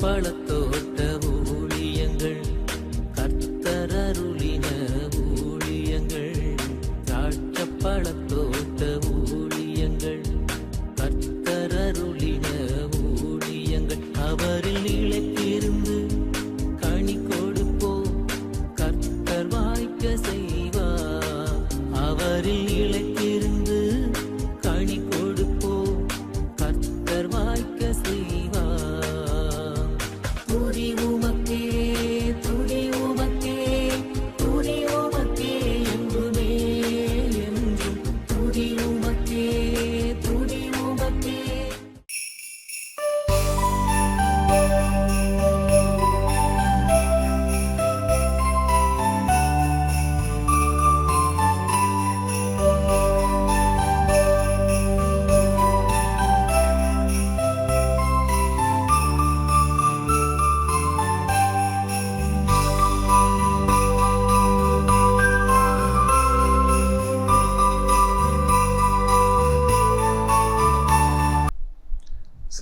பழத்தோட்டம்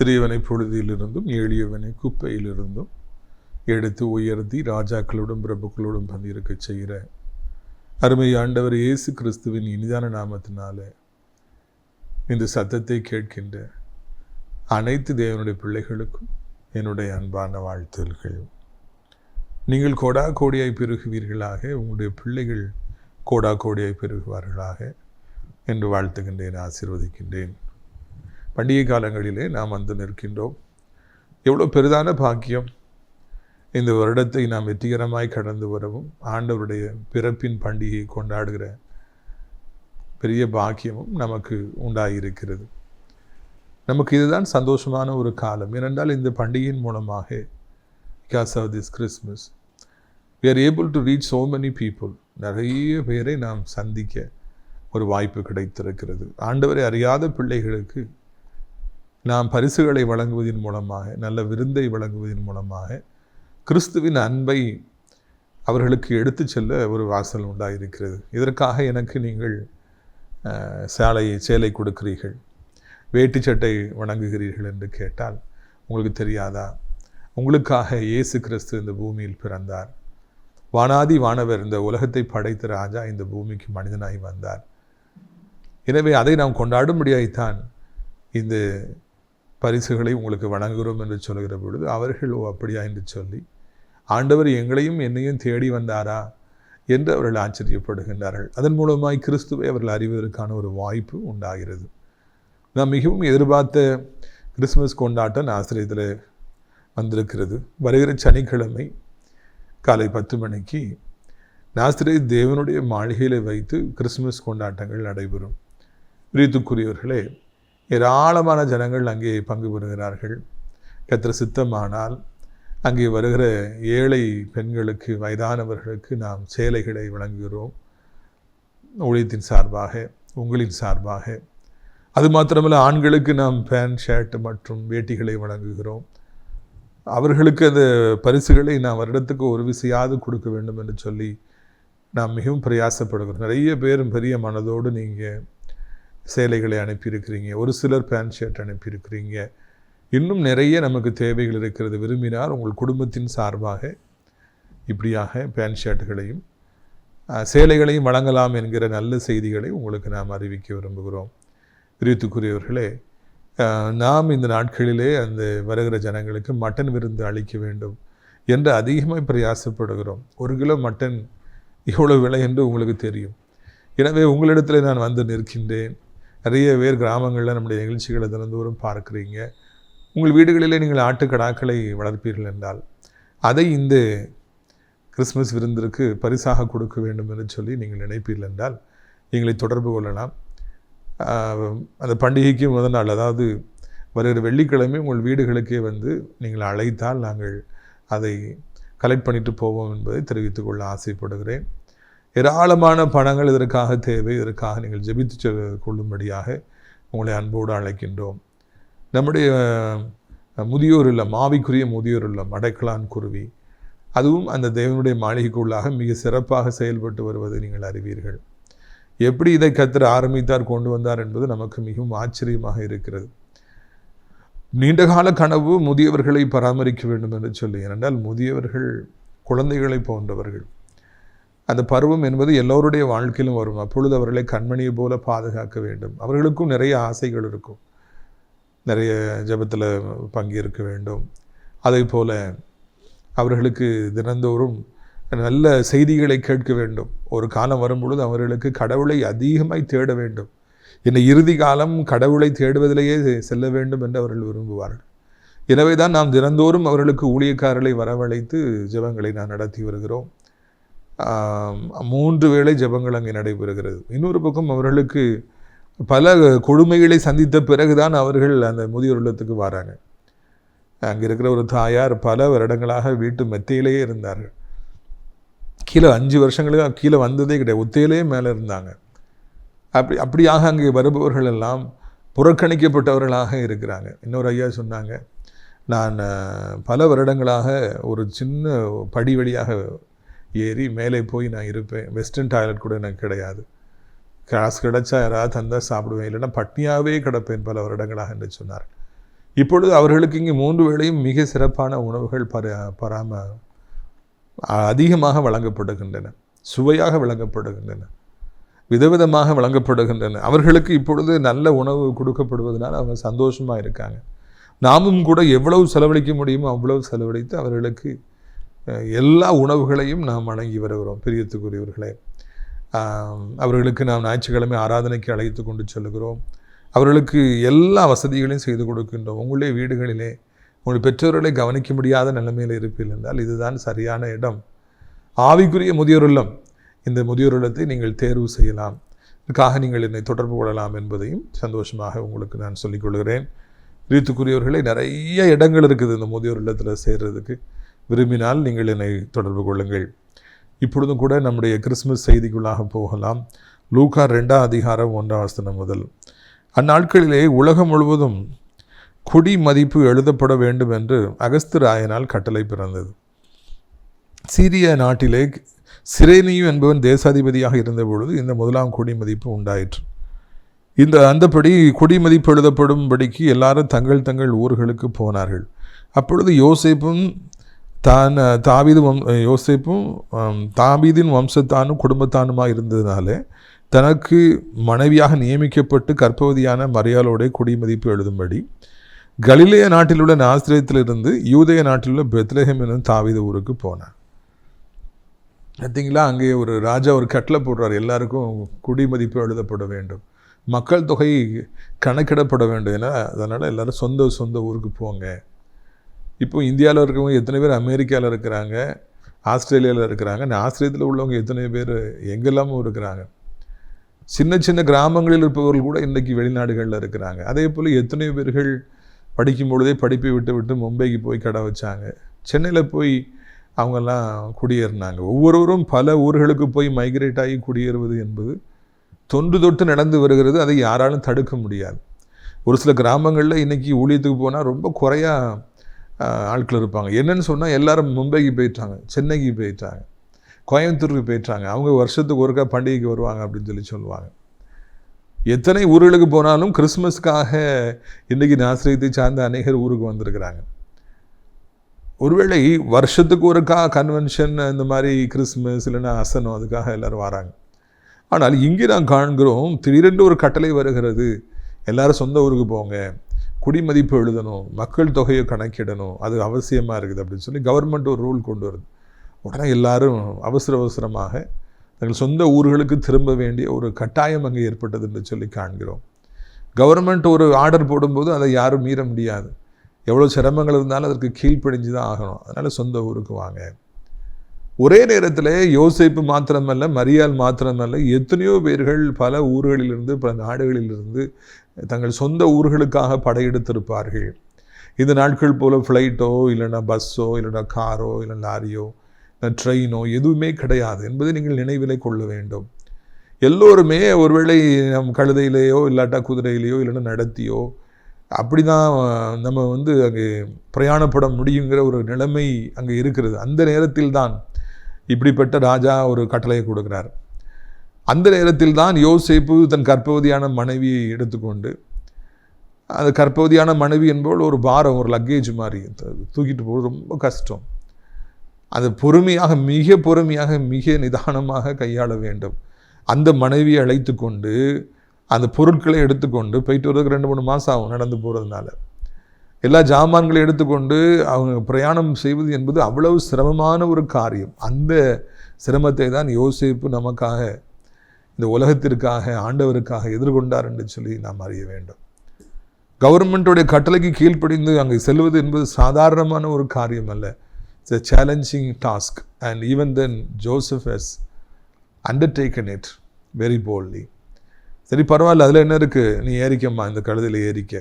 சிறியவனை பொழுதியிலிருந்தும் எளியவனை குப்பையிலிருந்தும் எடுத்து உயர்த்தி ராஜாக்களோடும் பிரபுக்களோடும் பந்திருக்கச் செய்கிற அருமை ஆண்டவர் இயேசு கிறிஸ்துவின் இனிதான நாமத்தினால இந்த சத்தத்தை கேட்கின்ற அனைத்து தேவனுடைய பிள்ளைகளுக்கும் என்னுடைய அன்பான வாழ்த்துதல்கள் நீங்கள் கோடா கோடியாய் பெருகுவீர்களாக உங்களுடைய பிள்ளைகள் கோடா கோடியாய் பெருகுவார்களாக என்று வாழ்த்துகின்றேன் ஆசிர்வதிக்கின்றேன். பண்டிகை காலங்களிலே நாம் வந்து நிற்கின்றோம். எவ்வளோ பெரிதான பாக்கியம். இந்த வருடத்தை நாம் வெற்றிகரமாய் கடந்து வரவும் ஆண்டவருடைய பிறப்பின் பண்டிகையை கொண்டாடுகிற பெரிய பாக்கியமும் நமக்கு உண்டாகியிருக்கிறது நமக்கு இதுதான் சந்தோஷமான ஒரு காலம். ஏனென்றால் இந்த பண்டிகையின் மூலமாக because of this Christmas we are able to reach so many people நிறைய பேரை நாம் சந்திக்க ஒரு வாய்ப்பு கிடைத்திருக்கிறது. ஆண்டவரை அறியாத பிள்ளைகளுக்கு நாம் பரிசுகளை வழங்குவதன் மூலமாக நல்ல விருந்தை வழங்குவதன் மூலமாக கிறிஸ்துவின் அன்பை அவர்களுக்கு எடுத்துச் செல்ல ஒரு வாசல் உண்டாயிருக்கிறது. இதற்காக எனக்கு நீங்கள் சேலையை சேலை கொடுக்கிறீர்கள். வேட்டி சட்டை வணங்குகிறீர்கள் என்று கேட்டால் உங்களுக்கு தெரியாதா? உங்களுக்காக இயேசு கிறிஸ்து இந்த பூமியில் பிறந்தார். வானாதி வானவர் இந்த உலகத்தை படைத்த ராஜா இந்த பூமிக்கு மனிதனாகி வந்தார். எனவே அதை நாம் கொண்டாடும்படியாய்த்தான் இந்த பரிசுகளை உங்களுக்கு வழங்குகிறோம் என்று சொல்கிற பொழுது அவர்கள் ஓ அப்படியா? என்று சொல்லி ஆண்டவர் எங்களையும் என்னையும் தேடி வந்தாரா? என்று அவர்கள் ஆச்சரியப்படுகின்றார்கள். அதன் மூலமாய் கிறிஸ்துவை அவர்கள் அறிவதற்கான ஒரு வாய்ப்பு உண்டாகிறது. நாம் மிகவும் எதிர்பார்த்த கிறிஸ்மஸ் கொண்டாட்டம் ஆசிரியத்தில் வந்திருக்கிறது. வருகிற சனிக்கிழமை காலை பத்து மணிக்கு நாஸ்திரை தேவனுடைய மாளிகையில் வைத்து கிறிஸ்மஸ் கொண்டாட்டங்கள் நடைபெறும். பிரீத்துக்குரியவர்களே ஏராளமான ஜனங்கள் அங்கே பங்கு பெறுகிறார்கள். கத்திர சித்தமானால் அங்கே வருகிற ஏழை பெண்களுக்கு வயதானவர்களுக்கு நாம் சேலைகளை வழங்குகிறோம். ஊழியத்தின் சார்பாக உங்களின் சார்பாக. அது மாத்திரமல்ல ஆண்களுக்கு நாம் பேண்ட் ஷர்ட் மற்றும் வேட்டிகளை வழங்குகிறோம். அவர்களுக்கு அந்த பரிசுகளை நாம் வருடத்துக்கு ஒரு விசையாவது கொடுக்க வேண்டும் என்று சொல்லி நாம் மிகவும் பிரயாசப்படுகிறோம். நிறைய பேரும் பெரிய மனதோடு நீங்கள் சேலைகளை அனுப்பியிருக்கிறீங்க ஒரு சிலர் பேண்ட் ஷர்ட் அனுப்பியிருக்கிறீங்க. இன்னும் நிறைய நமக்கு தேவைகள் இருக்கிறது. விரும்பினால் உங்கள் குடும்பத்தின் சார்பாக இப்படியாக பேண்ட் ஷர்ட்டுகளையும் சேலைகளையும் வழங்கலாம் என்கிற நல்ல செய்திகளை உங்களுக்கு நாம் அறிவிக்க விரும்புகிறோம். பிரித்துக்குரியவர்களே நாம் இந்த நாட்களிலே அந்த வருகிற ஜனங்களுக்கு மட்டன் விருந்து அளிக்க வேண்டும் என்று அதிகமாக பிரயாசப்படுகிறோம். ஒரு கிலோ மட்டன் இவ்வளோ விலை என்று உங்களுக்கு தெரியும். எனவே உங்களிடத்தில் நான் வந்து நிற்கின்றேன். நிறைய பேர் கிராமங்களில் நம்முடைய நிகழ்ச்சிகளை தினந்தோறும் பார்க்குறீங்க. உங்கள் வீடுகளிலே நீங்கள் ஆட்டுக்கடாக்களை வளர்ப்பீர்கள் என்றால் அதை இந்த கிறிஸ்மஸ் விருந்திற்கு பரிசாக கொடுக்க வேண்டும் என்று சொல்லி நீங்கள் நினைப்பீர்கள் என்றால் எங்களை தொடர்பு கொள்ளலாம். அந்த பண்டிகைக்கு முதல் நாள் அதாவது வருகிற வெள்ளிக்கிழமை உங்கள் வீடுகளுக்கே வந்து நீங்கள் அழைத்தால் நாங்கள் அதை கலெக்ட் பண்ணிட்டு போவோம் என்பதை தெரிவித்துக்கொள்ள ஆசைப்படுகிறேன். ஏராளமான பணங்கள் இதற்காக தேவை இதற்காக நீங்கள் ஜெபித்து செ- கொள்ளும்படியாக உங்களை அன்போடு அழைக்கின்றோம். நம்முடைய முதியோர் இல்லம் ஆவிக்குரிய முதியோர் இல்லம் அடைக்கலான் குருவி. அதுவும் அந்த தேவனுடைய மாளிகைக்குள்ளாக மிக சிறப்பாக செயல்பட்டு வருவதை நீங்கள் அறிவீர்கள். எப்படி இதை கத்திர ஆரம்பித்தார் கொண்டு வந்தார் என்பது நமக்கு மிகவும் ஆச்சரியமாக இருக்கிறது. நீண்டகால கனவு முதியவர்களை பராமரிக்க வேண்டும் என்று சொல்லி ஏனென்றால் முதியவர்கள் குழந்தைகளை போன்றவர்கள். அந்த பருவம் என்பது எல்லோருடைய வாழ்க்கையிலும் வரும். அப்பொழுது அவர்களை கண்மணியை போல பாதுகாக்க வேண்டும். அவர்களுக்கும் நிறைய ஆசைகள் இருக்கும். நிறைய ஜெபத்தில் பங்கேற்க வேண்டும். அதே போல் அவர்களுக்கு தினந்தோறும் நல்ல செய்திகளை கேட்க வேண்டும். ஒரு காலம் வரும்பொழுது அவர்களுக்கு கடவுளை அதிகமாய் தேட வேண்டும். இந்த இறுதி காலம் கடவுளை தேடுவதிலேயே செல்ல வேண்டும் என்று அவர்கள் விரும்புவார்கள். எனவே தான் நாம் தினந்தோறும் அவர்களுக்கு ஊழியக்காரர்களை வரவழைத்து ஜெபங்களை நான் நடத்தி வருகிறோம். மூன்று வேளை ஜெபங்கள் அங்கே நடைபெறுகிறது. இன்னொரு பக்கம் அவர்களுக்கு பல கொடுமைகளை சந்தித்த பிறகுதான் அவர்கள் அந்த முதியோர் இல்லத்துக்கு வராங்க. அங்கே இருக்கிற ஒரு தாயார் பல வருடங்களாக வீட்டு மெத்தையிலேயே இருந்தார்கள். கீழே அஞ்சு வருஷங்களுக்கு கீழே வந்ததே கிடையாது. ஒத்தையிலேயே மேலே இருந்தாங்க. அப்படி அப்படியாக அங்கே வருபவர்கள் எல்லாம் புறக்கணிக்கப்பட்டவர்களாக இருக்கிறாங்க. இன்னொரு ஐயா சொன்னாங்க நான் பல வருடங்களாக ஒரு சின்ன படி வழியாக ஏறி மேலே போய் நான் இருப்பேன். வெஸ்டர்ன் டாய்லெட் கூட எனக்கு கிடையாது. காசு கிடைச்சா யாராவது தந்தால் சாப்பிடுவேன். இல்லைன்னா பட்னியாகவே கிடப்பேன் பல வருடங்களாக என்று சொன்னார். இப்பொழுது அவர்களுக்கு இங்கே மூன்று வேளையும் மிக சிறப்பான உணவுகள் பர பராம அதிகமாக வழங்கப்படுகின்றன. சுவையாக வழங்கப்படுகின்றன. விதவிதமாக வழங்கப்படுகின்றன. அவர்களுக்கு இப்பொழுது நல்ல உணவு கொடுக்கப்படுவதனால் அவங்க சந்தோஷமாக இருக்காங்க. நாமும் கூட எவ்வளவு செலவழிக்க முடியுமோ அவ்வளவு செலவழித்து அவர்களுக்கு எல்லா உணவுகளையும் நாம் வழங்கி வருகிறோம் பிரியத்துக்குரியவர்களே. அவர்களுக்கு நாம் ஞாயிற்றுக்கிழமை ஆராதனைக்கு அழைத்து கொண்டு செல்கிறோம். அவர்களுக்கு எல்லா வசதிகளையும் செய்து கொடுக்கின்றோம். உங்களுடைய வீடுகளிலே உங்கள் பெற்றோர்களை கவனிக்க முடியாத நிலைமையில் இருப்பீர்கள் என்றால் இதுதான் சரியான இடம். ஆவிக்குரிய முதியோர் இந்த முதியோர் இல்லத்தை நீங்கள் தேர்வு செய்யலாம். இதுக்காக நீங்கள் என்னை தொடர்பு கொள்ளலாம் என்பதையும் சந்தோஷமாக உங்களுக்கு நான் சொல்லிக் கொள்கிறேன். நிறைய இடங்கள் இருக்குது இந்த முதியோர் இல்லத்தில் சேர்கிறதுக்கு விரும்பினால் நீங்கள் என்னை தொடர்பு கொள்ளுங்கள். இப்பொழுதும் கூட நம்முடைய கிறிஸ்மஸ் செய்திக்குள்ளாக போகலாம். லூகா ரெண்டாம் அதிகாரம் ஒன்றாம் வசனம் முதல். அந்நாட்களிலே உலகம் முழுவதும் குடி மதிப்பு எழுதப்பட வேண்டும் என்று அகஸ்திராயனால் கட்டளை பிறந்தது. சீரிய நாட்டிலே சிரேனியும் என்பவன் தேசாதிபதியாக இருந்தபொழுது இந்த முதலாம் குடி மதிப்பு உண்டாயிற்று. இந்த அந்தபடி குடி மதிப்பு எழுதப்படும்படிக்கு எல்லாரும் தங்கள் தங்கள் ஊர்களுக்கு போனார்கள். அப்பொழுது யோசேப்பும் தான் தாவீது வம் யோசிப்பும் ஆம், தாவீதின் வம்சத்தானும் குடும்பத்தானுமாக இருந்ததுனாலே தனக்கு மனைவியாக நியமிக்கப்பட்டு கற்பவதியான மரியாளோடைய குடிமதிப்பு எழுதும்படி கலிலேய நாட்டில் உள்ள நாசிரியத்திலிருந்து யூதய நாட்டில் உள்ள பெத்லஹேம் என்னும் தாவீது ஊருக்கு போனார். பார்த்தீங்களா அங்கே ஒரு ராஜா ஒரு கட்டில் போடுறார். எல்லாருக்கும் குடிமதிப்பு எழுதப்பட வேண்டும். மக்கள் தொகை கணக்கிடப்பட வேண்டும். ஏன்னா அதனால் எல்லோரும் சொந்த சொந்த ஊருக்கு போங்க. இப்போ இந்தியாவில் இருக்கிறவங்க எத்தனை பேர் அமெரிக்காவில் இருக்கிறாங்க ஆஸ்திரேலியாவில் இருக்கிறாங்க நான் ஆஸ்திரேலியத்தில் உள்ளவங்க எத்தனை பேர் எங்கெல்லாமும் இருக்கிறாங்க. சின்ன சின்ன கிராமங்களில் இருப்பவர்கள் கூட இன்றைக்கி வெளிநாடுகளில் இருக்கிறாங்க. அதே போல் எத்தனை பேர்கள் படிக்கும் பொழுதே படிப்பை விட்டு விட்டு மும்பைக்கு போய் கடை வச்சாங்க. சென்னையில் போய் அவங்கெல்லாம் குடியேறினாங்க. ஒவ்வொருவரும் பல ஊர்களுக்கு போய் மைக்ரேட் ஆகி குடியேறுவது என்பது தொன்று தொட்டு நடந்து வருகிறது. அதை யாராலும் தடுக்க முடியாது. ஒரு சில கிராமங்களில் இன்றைக்கி ஊழியத்துக்கு போனால் ரொம்ப குறையாக ஆட்கள் இருப்பாங்க. என்னென்னு சொன்னால் எல்லோரும் மும்பைக்கு போயிட்டாங்க. சென்னைக்கு போயிட்டாங்க. கோயம்புத்தூருக்கு போயிட்டாங்க. அவங்க வருஷத்துக்கு ஒருக்கா பண்டிகைக்கு வருவாங்க அப்படின்னு சொல்லி சொல்லுவாங்க. எத்தனை ஊர்களுக்கு போனாலும் கிறிஸ்மஸ்க்காக இன்றைக்கி நாசிரியத்தை சார்ந்த அநேகர் ஊருக்கு வந்திருக்கிறாங்க. ஒருவேளை வருஷத்துக்கு ஒருக்கா கன்வென்ஷன் இந்த மாதிரி கிறிஸ்மஸ் இல்லைன்னா அசனம் அதுக்காக எல்லாரும் வராங்க. ஆனால் இங்கே நான் காண்கிறோம் திடீரென்று ஒரு கட்டளை வருகிறது. எல்லோரும் சொந்த ஊருக்கு போங்க. குடிமதிப்பு எழுதணும் மக்கள் தொகையை கணக்கிடணும் அது அவசியமாக இருக்குது அப்படின்னு சொல்லி கவர்மெண்ட் ஒரு ரூல் கொண்டு வருது. உடனே எல்லாரும் அவசர அவசரமாக தங்கள் சொந்த ஊர்களுக்கு திரும்ப வேண்டிய ஒரு கட்டாயம் அங்கே ஏற்பட்டது என்று சொல்லி காண்கிறோம். கவர்மெண்ட் ஒரு ஆர்டர் போடும்போது அதை யாரும் மீற முடியாது. எவ்வளோ சிரமங்கள் இருந்தாலும் அதற்கு கீழ்ப்படிஞ்சு தான் ஆகணும். அதனால் சொந்த ஊருக்கு வாங்க. ஒரே நேரத்தில் யோசிப்பு மாத்திரமல்ல மரியால் மாத்திரமல்ல எத்தனையோ பேர்கள் பல ஊர்களிலிருந்து பல நாடுகளிலிருந்து தங்கள் சொந்த ஊர்களுக்காக படையெடுத்திருப்பார்கள். இந்த நாட்கள் போல் ஃப்ளைட்டோ இல்லைன்னா பஸ்ஸோ இல்லைன்னா காரோ இல்லை லாரியோ இல்லை ட்ரெயினோ எதுவுமே கிடையாது என்பதை நீங்கள் நினைவிலை கொள்ள வேண்டும். எல்லோருமே ஒருவேளை நம் கழுதையிலேயோ இல்லாட்டா குதிரையிலேயோ இல்லைன்னா நடத்தியோ அப்படி தான் நம்ம வந்து அங்கே பிரயாணப்பட முடியுங்கிற ஒரு நிலைமை அங்கே இருக்கிறது. அந்த நேரத்தில் தான் இப்படிப்பட்ட ராஜா ஒரு கட்டளையை கொடுக்குறார். அந்த நேரத்தில் தான் யோசிப்பு தன் கர்ப்பவதியான மனைவியை எடுத்துக்கொண்டு அது கற்பவதியான மனைவி என்பவள் ஒரு பாரம் ஒரு லக்கேஜ் மாதிரி தூக்கிட்டு போகிறது ரொம்ப கஷ்டம். அது பொறுமையாக மிக பொறுமையாக மிக நிதானமாக கையாள வேண்டும். அந்த மனைவியை அழைத்து கொண்டு அந்த பொருட்களை எடுத்துக்கொண்டு போயிட்டு வரதுக்கு ரெண்டு மூணு மாதம் ஆகும் நடந்து போகிறதுனால எல்லா ஜாமான்களையும் எடுத்துக்கொண்டு அவங்க பிரயாணம் செய்வது என்பது அவ்வளவு சிரமமான ஒரு காரியம். அந்த சிரமத்தை தான் யோசிப்பு நமக்காக இந்த உலகத்திற்காக ஆண்டவருக்காக எதிர்கொண்டார் என்று சொல்லி நாம் அறிய வேண்டும். கவர்மெண்ட்டுடைய கட்டளைக்கு கீழ்ப்படிந்து அங்கே செல்வது என்பது சாதாரணமான ஒரு காரியம் அல்ல. It's a challenging task and even then Joseph has undertaken it very boldly சரி பரவாயில்ல. அதில் என்ன இருக்குது நீ ஏறிக்கம்மா இந்த கழுதையில் ஏறிக்க.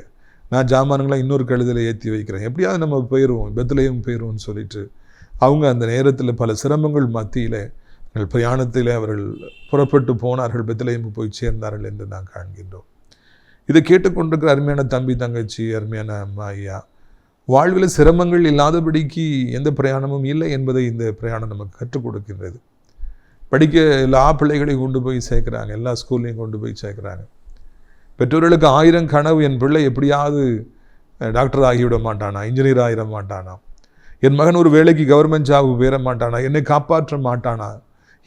நான் ஜாமான்களை இன்னொரு கழுதையில் ஏற்றி வைக்கிறேன். எப்படியாவது நம்ம போயிடுவோம் பெத்துலையும் போயிடுவோம்னு சொல்லிட்டு. அவங்க அந்த நேரத்தில் பல சிரமங்கள் மத்தியில் எங்கள் பிரயாணத்தில் அவர்கள் புறப்பட்டு போனார்கள் பெத்துலையும் போய் சேர்ந்தார்கள் என்று நான் காண்கின்றோம். இதை கேட்டுக்கொண்டிருக்கிற அருமையான தம்பி தங்கச்சி அருமையான அம்மா ஐயா வாழ்வில் சிரமங்கள் இல்லாதபடிக்கு எந்த பிரயாணமும் இல்லை என்பதை இந்த பிரயாணம் நமக்கு கற்றுக் கொடுக்கின்றது. படிக்க எல்லா பிள்ளைகளையும் கொண்டு போய் சேர்க்குறாங்க எல்லா ஸ்கூல்லையும் கொண்டு போய் சேர்க்குறாங்க. பெற்றோர்களுக்கு ஆயிரம் கனவு என் பிள்ளை எப்படியாவது டாக்டர் ஆகிவிட மாட்டானா இன்ஜினியர் ஆகிட மாட்டானா என் மகன் ஒரு வேலைக்கு கவர்மெண்ட் ஜாபுக்கு போயிட மாட்டானா என்னை காப்பாற்ற மாட்டானா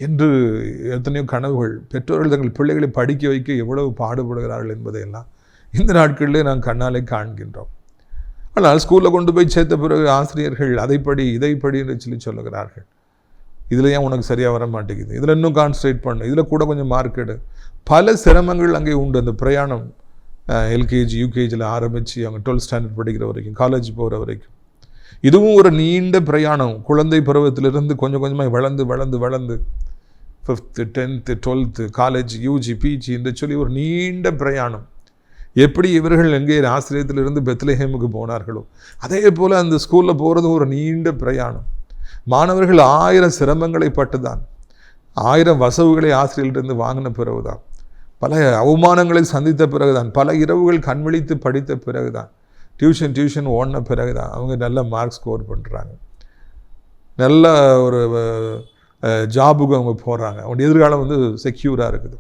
என்று எத்தனையோ கனவுகள் பெற்றோர்கள் தங்கள் பிள்ளைகளை படிக்க வைக்க எவ்வளவு பாடுபடுகிறார்கள் என்பதையெல்லாம் இந்த நாட்களிலே நாம் கண்ணாலே காண்கின்றோம். ஆனால் ஸ்கூலில் கொண்டு போய் சேர்த்த பிறகு ஆசிரியர்கள் அதைப்படி இதைப்படி என்று சொல்லி சொல்லுகிறார்கள். இதில் ஏன் உனக்கு சரியாக வர மாட்டேங்குது? இதில் இன்னும் கான்சன்ட்ரேட் பண்ணு. இதில் கூட கொஞ்சம் மார்க் எடு. பல சிரமங்கள் அங்கே உண்டு. அந்த பிரயாணம் எல்கேஜி யூகேஜியில் ஆரம்பித்து அவங்க டுவெல்த் ஸ்டாண்டர்ட் படிக்கிற வரைக்கும் காலேஜ் போகிற வரைக்கும். இதுவும் ஒரு நீண்ட பிரயாணம். குழந்தை பருவத்திலிருந்து கொஞ்சம் கொஞ்சமாக வளர்ந்து வளர்ந்து வளர்ந்து fifth tenth twelfth college UG PG என்று சொல்லி ஒரு நீண்ட பிரயாணம். எப்படி இவர்கள் எங்கே ஆசிரியத்திலிருந்து பெத்லஹேமுக்கு போனார்களோ அதே போல் அந்த ஸ்கூலில் போகிறது ஒரு நீண்ட பிரயாணம். மாணவர்கள் ஆயிரம் சிரமங்களை பட்டுதான். ஆயிரம் வசவுகளை ஆசிரியர்களிருந்து வாங்கின பிறகுதான். பல அவமானங்களை சந்தித்த பிறகுதான். பல இரவுகள் கண் விழித்து படித்த பிறகுதான். டியூஷன் டியூஷன் ஓடின பிறகு தான் அவங்க நல்ல மார்க் ஸ்கோர் பண்ணுறாங்க நல்ல ஒரு ஜாபுக்கு அவங்க போகிறாங்க அவங்க எதிர்காலம் வந்து செக்யூராக இருக்குது.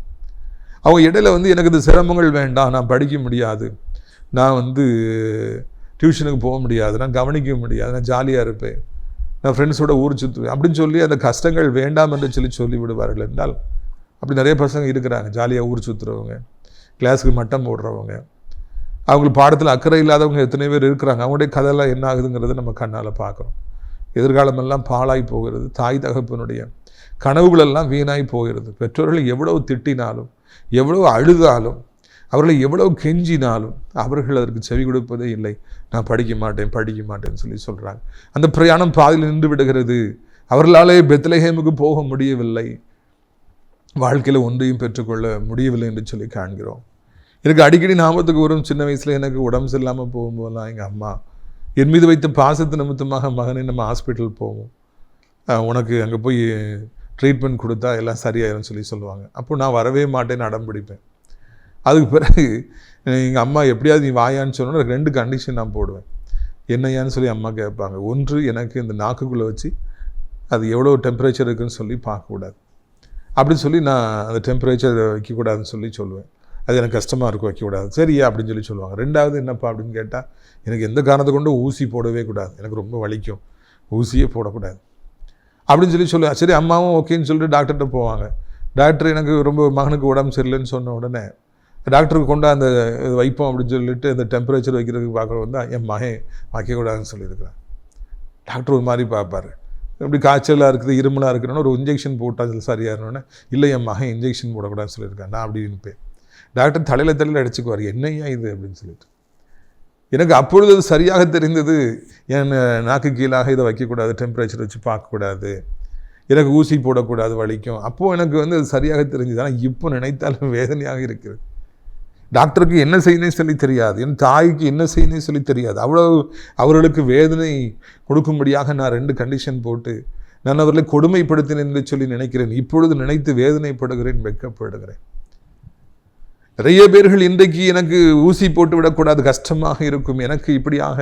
அவங்க இடையில வந்து எனக்கு இந்த சிரமங்கள் வேண்டாம் நான் படிக்க முடியாது. நான் வந்து டியூஷனுக்கு போக முடியாது. நான் கவனிக்க முடியாது. நான் ஜாலியாக இருப்பேன். நான் ஃப்ரெண்ட்ஸோட ஊர் சுற்றுவேன் அப்படின்னு சொல்லி அந்த கஷ்டங்கள் வேண்டாம் என்று சொல்லி சொல்லி விடுவார்கள் என்றால் அப்படி நிறைய பசங்க இருக்கிறாங்க. ஜாலியாக ஊர் சுற்றுறவங்க கிளாஸுக்கு மட்டம் போடுறவங்க. அவங்களுக்கு பாடத்தில் அக்கறை இல்லாதவங்க எத்தனை பேர் இருக்கிறாங்க. அவங்களுடைய கதையெல்லாம் என்ன ஆகுதுங்கிறத நம்ம கண்ணால் பார்க்குறோம். எதிர்காலமெல்லாம் பாழாய் போகிறது. தாய் தகப்பனுடைய கனவுகளெல்லாம் வீணாய் போகிறது. பெற்றோர்கள் எவ்வளவு திட்டினாலும் எவ்வளவு அழுதாலும் அவர்களை எவ்வளவு கெஞ்சினாலும் அவர்கள் அதற்கு செவி கொடுப்பதே இல்லை. நான் படிக்க மாட்டேன் படிக்க மாட்டேன்னு சொல்லி சொல்கிறாங்க அந்த பிரயாணம் பாதியில் நின்று விடுகிறது. அவர்களாலே பெத்லஹேமுக்கு போக முடியவில்லை. வாழ்க்கையில் ஒன்றையும் பெற்றுக்கொள்ள முடியவில்லை என்று சொல்லி காண்கிறோம். எனக்கு அடிக்கடி ஞாபகத்துக்கு வரும். சின்ன வயசில் எனக்கு உடம்பு சரியில்லாமல் போகும்போதெல்லாம் எங்கள் அம்மா என் மீது வைத்த பாசத்து நிமித்தமாக மகனை நம்ம ஹாஸ்பிட்டல் போவோம். உனக்கு அங்கே போய் ட்ரீட்மெண்ட் கொடுத்தா எல்லாம் சரியாயிரும் சொல்லி சொல்லுவாங்க. அப்போ நான் வரவே மாட்டேன்னு அடம் பிடிப்பேன். அதுக்கு பிறகு எங்கள் அம்மா எப்படியாவது நீ வாயான்னு சொன்னோன்னா எனக்கு ரெண்டு கண்டிஷன் நான் போடுவேன். என்னையான்னு சொல்லி அம்மா கேட்பாங்க. ஒன்று எனக்கு இந்த நாக்குக்குள்ளே வச்சு அது எவ்வளோ டெம்பரேச்சர் இருக்குன்னு சொல்லி பார்க்கக்கூடாது. அப்படின்னு சொல்லி நான் அந்த டெம்பரேச்சர் வைக்கக்கூடாதுன்னு சொல்லி சொல்லுவேன். அது எனக்கு கஷ்டமாக இருக்கும் வைக்கக்கூடாது சரியா? அப்படின்னு சொல்லி சொல்லுவாங்க. ரெண்டாவது என்னப்பா அப்படின்னு கேட்டால் எனக்கு எந்த காரணத்தை கொண்டு ஊசி போடவே கூடாது. எனக்கு ரொம்ப வலிக்கும். ஊசியே போடக்கூடாது. அப்படின்னு சொல்லி சொல்லுவாங்க சரி அம்மாவும் ஓகேன்னு சொல்லிட்டு டாக்டர்கிட்ட போவாங்க. டாக்டர் எனக்கு ரொம்ப மகனுக்கு உடம்பு சரியில்லைன்னு சொன்ன உடனே டாக்டருக்கு கொண்டு அந்த இது வைப்போம் அப்படின்னு சொல்லிட்டு அந்த டெம்பரேச்சர் வைக்கிறதுக்கு பார்க்குறது வந்து என் மகன் வைக்கக்கூடாதுன்னு சொல்லியிருக்கிறேன் டாக்டர் ஒரு மாதிரி பார்ப்பார். இப்படி காய்ச்சலாக இருக்குது இருமலாக இருக்குன்னு ஒரு இன்ஜெக்ஷன் போட்டால் அது சரியாகணுன்னு இல்லை என் மகன் இன்ஜெக்ஷன் போடக்கூடாதுன்னு சொல்லியிருக்கேன் நான் அப்படி இருப்பேன் டாக்டர் தலையில் தலையில் அடிச்சுக்குவார். என்னையா இது அப்படின்னு சொல்லிட்டு. எனக்கு அப்பொழுது அது சரியாக தெரிந்தது. என் நாக்கு கீழாக இதை வைக்கக்கூடாது டெம்பரேச்சர் வச்சு பார்க்கக்கூடாது. எனக்கு ஊசி போடக்கூடாது வலிக்கும். அப்போது எனக்கு வந்து அது சரியாக தெரிஞ்சுது. ஆனால் இப்போ நினைத்தாலும் வேதனையாக இருக்கிறது. டாக்டருக்கு என்ன செய்யணும் சொல்லி தெரியாது. என் தாய்க்கு என்ன செய்யணும் சொல்லி தெரியாது. அவ்வளவு அவர்களுக்கு வேதனை கொடுக்கும்படியாக நான் ரெண்டு கண்டிஷன் போட்டு நான் அவர்களை கொடுமைப்படுத்தினேன் என்று சொல்லி நினைக்கிறேன். இப்பொழுது நினைத்து வேதனைப்படுகிறேன் வெட்கப்படுகிறேன். நிறைய பேர்கள் இன்றைக்கு எனக்கு ஊசி போட்டு விடக்கூடாது கஷ்டமாக இருக்கும். எனக்கு இப்படியாக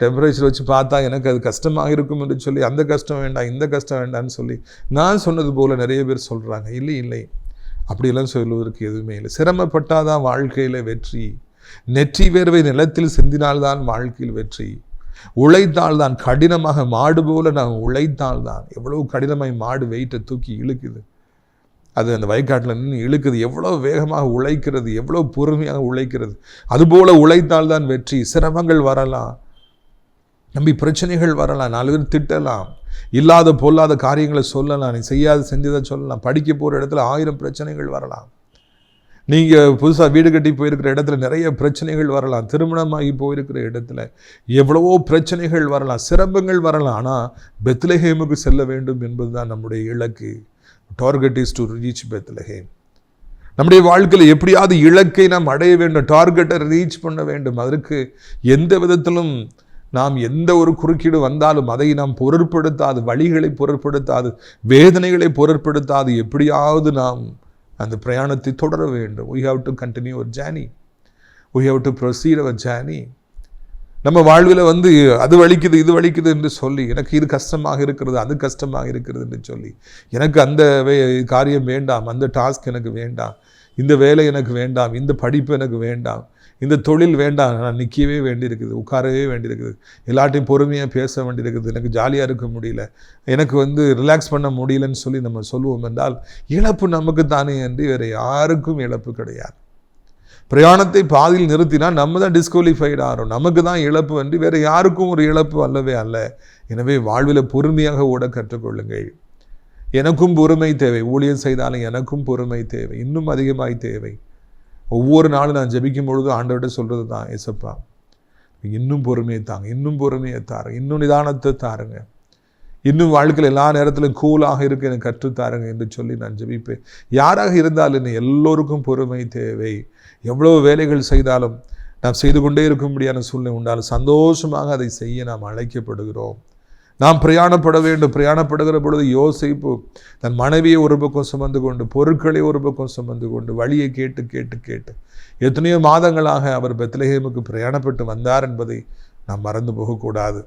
டெம்பரேச்சர் வச்சு பார்த்தா எனக்கு அது கஷ்டமாக இருக்கும் என்று சொல்லி அந்த கஷ்டம் வேண்டாம் இந்த கஷ்டம் வேண்டாம்னு சொல்லி நான் சொன்னது போல் நிறைய பேர் சொல்கிறாங்க இல்லை இல்லை. அப்படியெல்லாம் சொல்வதற்கு எதுவுமே இல்லை. சிரமப்பட்டாதான் வாழ்க்கையில் வெற்றி. நெற்றி வேர்வை நிலத்தில் சிந்தினால்தான் வாழ்க்கையில் வெற்றி. உழைத்தால்தான் கடினமாக மாடு போல நான் உழைத்தால்தான் எவ்வளவு கடினமாய் மாடு வெயிட்டை தூக்கி இழுக்குது. அது அந்த வயக்காட்டில் நின்று இழுக்குது. எவ்வளோ வேகமாக உழைக்கிறது எவ்வளோ பொறுமையாக உழைக்கிறது. அதுபோல் உழைத்தால்தான் வெற்றி. சிரமங்கள் வரலாம். நம்பி பிரச்சனைகள் வரலாம். நாலு பேர் திட்டலாம். இல்லாத பொல்லாத காரியங்களை சொல்லலாம். நீ செய்யாத செஞ்சதை சொல்லலாம். படிக்க போகிற இடத்துல ஆயிரம் பிரச்சனைகள் வரலாம். நீங்கள் புதுசாக வீடு கட்டி போயிருக்கிற இடத்துல நிறைய பிரச்சனைகள் வரலாம். திருமணமாகி போயிருக்கிற இடத்துல எவ்வளவோ பிரச்சனைகள் வரலாம். சிரமங்கள் வரலாம். ஆனால் பெத்லஹேமுக்கு செல்ல வேண்டும் என்பதுதான் நம்முடைய இலக்கு. Target is to reach Bethlehem நம்முடைய வாழ்க்கையில் எப்படியாவது இலக்கை நாம் அடைய வேண்டும் டார்கெட்டை ரீச் பண்ண வேண்டும். அதற்கு எந்த விதத்திலும் நாம் எந்த ஒரு குறுக்கீடு வந்தாலும் அதை நாம் பொருட்படுத்தாது வழிகளை பொருட்படுத்தாது வேதனைகளை பொருட்படுத்தாது. எப்படியாவது நாம் அந்த பிரயாணத்தை தொடர வேண்டும். We have to continue our journey we have to proceed our journey நம்ம வாழ்வில் வந்து அது வலிக்குது இது வலிக்குது என்று சொல்லி எனக்கு இது கஷ்டமாக இருக்கிறது அது கஷ்டமாக இருக்கிறது என்று சொல்லி எனக்கு அந்த வே காரியம் வேண்டாம் அந்த டாஸ்க் எனக்கு வேண்டாம் இந்த வேலை எனக்கு வேண்டாம் இந்த படிப்பு எனக்கு வேண்டாம் இந்த தொழில் வேண்டாம் நான் நிற்கவே வேண்டியிருக்குது உட்காரவே வேண்டியிருக்குது எல்லாட்டையும் பொறுமையாக பேச வேண்டியிருக்குது எனக்கு ஜாலியாக இருக்க முடியல எனக்கு வந்து ரிலாக்ஸ் பண்ண முடியலன்னு சொல்லி நம்ம சொல்லுவோம் என்றால் இழப்பு நமக்கு தானே என்று வேறு யாருக்கும் இழப்பு கிடையாது. பிரயாணத்தை பாதியில் நிறுத்தினால் நம்ம தான் டிஸ்குவாலிஃபைட் ஆகிறோம். நமக்கு தான் இழப்பு என்று வேறு யாருக்கும் ஒரு இழப்பு அல்லவே அல்ல. எனவே வாழ்வில் பொறுமையாக ஓட கற்றுக்கொள்ளுங்கள். எனக்கும் பொறுமை தேவை. ஊழியம் செய்தாலும் எனக்கும் பொறுமை தேவை. இன்னும் அதிகமாய் தேவை. ஒவ்வொரு நாளும் நான் ஜபிக்கும் பொழுது ஆண்டவர்கிட்ட சொல்கிறது தான் எசப்பா இன்னும் பொறுமையை தாங்க. இன்னும் பொறுமையை தாருங்க. இன்னும் நிதானத்தை தாருங்க. இன்னும் வாழ்க்கையில் எல்லா நேரத்திலும் கூலாக இருக்க எனக்கு கற்றுத்தாருங்க என்று சொல்லி நான் ஜெபிப்பேன். யாராக இருந்தாலும் என்ன எல்லோருக்கும் பொறுமை தேவை. எவ்வளவு வேலைகள் செய்தாலும் நாம் செய்து கொண்டே இருக்கும்படியான சூழ்நிலை உண்டாலும் சந்தோஷமாக அதை செய்ய நாம் அழைக்கப்படுகிறோம். நாம் பிரயாணப்பட வேண்டும். பிரயாணப்படுகிற பொழுது யோசிப்பு தன் மனைவியை ஒரு பக்கம் சுமந்து கொண்டு பொருட்களை ஒரு பக்கம் சுமந்து கொண்டு வழியை கேட்டு கேட்டு கேட்டு. எத்தனையோ மாதங்களாக அவர் பெத்லஹேமுக்கு பிரயாணப்பட்டு வந்தார் என்பதை நாம் மறந்து போகக்கூடாது.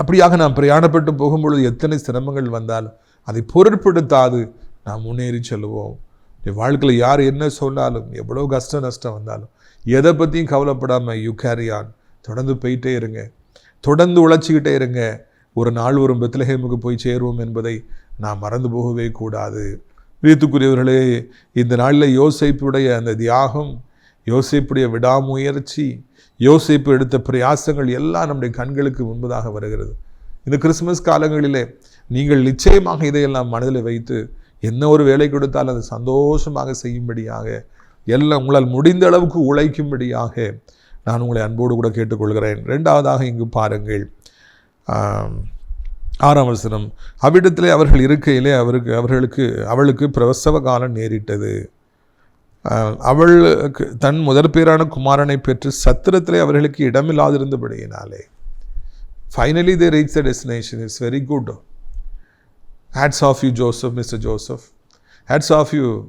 அப்படியாக நாம் பிரயாணப்பட்டு போகும்பொழுது எத்தனை சிரமங்கள் வந்தாலும் அதை பொருட்படுத்தாது நாம் முன்னேறி செல்லுவோம் என் வாழ்க்கையில் யார் என்ன சொன்னாலும் எவ்வளோ கஷ்ட நஷ்டம் வந்தாலும் எதை பற்றியும் கவலைப்படாமல் யூ கேரி ஆன் தொடர்ந்து போயிட்டே இருங்க. தொடர்ந்து உழைச்சிக்கிட்டே இருங்க. ஒரு நாள் ஒரு பெத்லஹேமுக்கு போய் சேருவோம் என்பதை நாம் மறந்து போகவே கூடாது. வீத்துக்குரியவர்களே இந்த நாளில் யோசிப்புடைய அந்த தியாகம் யோசிப்புடைய விடாமுயற்சி யோசிப்பு எடுத்த பிரயாசங்கள் எல்லாம் நம்முடைய கண்களுக்கு முன்பதாக வருகிறது. இந்த கிறிஸ்மஸ் காலங்களிலே நீங்கள் நிச்சயமாக இதையெல்லாம் மனதில் வைத்து என்ன ஒரு வேலை கொடுத்தாலும் அதை சந்தோஷமாக செய்யும்படியாக எல்லாம் உங்களால் முடிந்த அளவுக்கு உழைக்கும்படியாக நான் உங்களை அன்போடு கூட கேட்டுக்கொள்கிறேன். ரெண்டாவதாக இங்கு பாருங்கள். ஆறாம் வசனம் அவ்விடத்திலே அவர்கள் இருக்கையிலே அவருக்கு அவர்களுக்கு அவளுக்கு பிரசவ காலம் நேரிட்டது. அவளுக்கு தன் முதற் பேரான குமாரனை பெற்று சத்திரத்திலே அவர்களுக்கு இடமில்லாதிருந்தபடியினாலே. Finally they reach the destination it's very good hats off you Joseph mister Joseph hats off you